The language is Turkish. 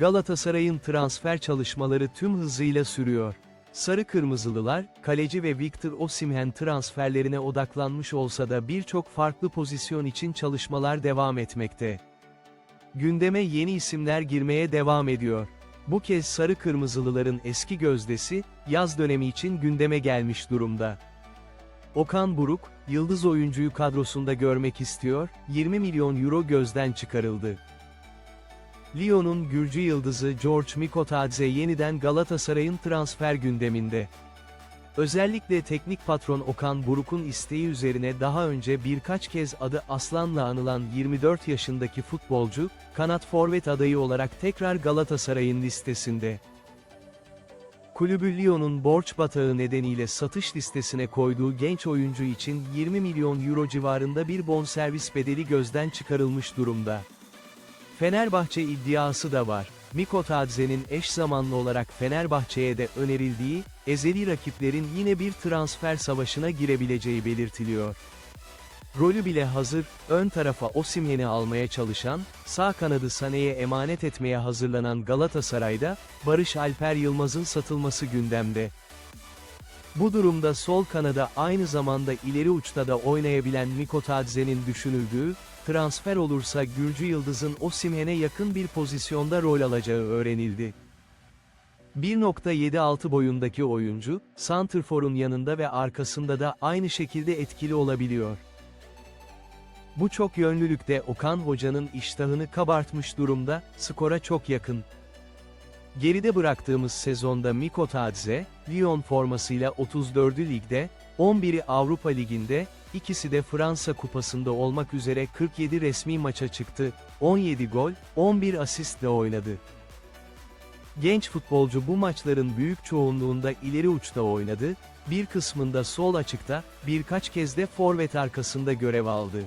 Galatasaray'ın transfer çalışmaları tüm hızıyla sürüyor. Sarı Kırmızılılar, kaleci ve Victor Osimhen transferlerine odaklanmış olsa da birçok farklı pozisyon için çalışmalar devam etmekte. Gündeme yeni isimler girmeye devam ediyor. Bu kez Sarı Kırmızılıların eski gözdesi, yaz dönemi için gündeme gelmiş durumda. Okan Buruk, yıldız oyuncuyu kadrosunda görmek istiyor, 20 milyon euro gözden çıkarıldı. Lyon'un Gürcü yıldızı George Mikotadze yeniden Galatasaray'ın transfer gündeminde. Özellikle teknik patron Okan Buruk'un isteği üzerine daha önce birkaç kez adı Aslan'la anılan 24 yaşındaki futbolcu, kanat forvet adayı olarak tekrar Galatasaray'ın listesinde. Kulübü Lyon'un borç batağı nedeniyle satış listesine koyduğu genç oyuncu için 20 milyon euro civarında bir bonservis bedeli gözden çıkarılmış durumda. Fenerbahçe iddiası da var. Miko Tadze'nin eş zamanlı olarak Fenerbahçe'ye de önerildiği, ezeli rakiplerin yine bir transfer savaşına girebileceği belirtiliyor. Rolü bile hazır, ön tarafa Osimhen'i almaya çalışan, sağ kanadı Sané'ye emanet etmeye hazırlanan Galatasaray'da, Barış Alper Yılmaz'ın satılması gündemde. Bu durumda sol kanada aynı zamanda ileri uçta da oynayabilen Miko Tadze'nin düşünüldüğü, transfer olursa Gürcü Yıldız'ın Osimhen'e yakın bir pozisyonda rol alacağı öğrenildi. 1.76 boyundaki oyuncu, Santrfor'un yanında ve arkasında da aynı şekilde etkili olabiliyor. Bu çok yönlülükte Okan Hoca'nın iştahını kabartmış durumda, skora çok yakın. Geride bıraktığımız sezonda Miko Tadze, Lyon formasıyla 34. ligde, 11'i Avrupa Ligi'nde, ikisi de Fransa Kupası'nda olmak üzere 47 resmi maça çıktı, 17 gol, 11 asistle oynadı. Genç futbolcu bu maçların büyük çoğunluğunda ileri uçta oynadı, bir kısmında sol açıkta, birkaç kez de forvet arkasında görev aldı.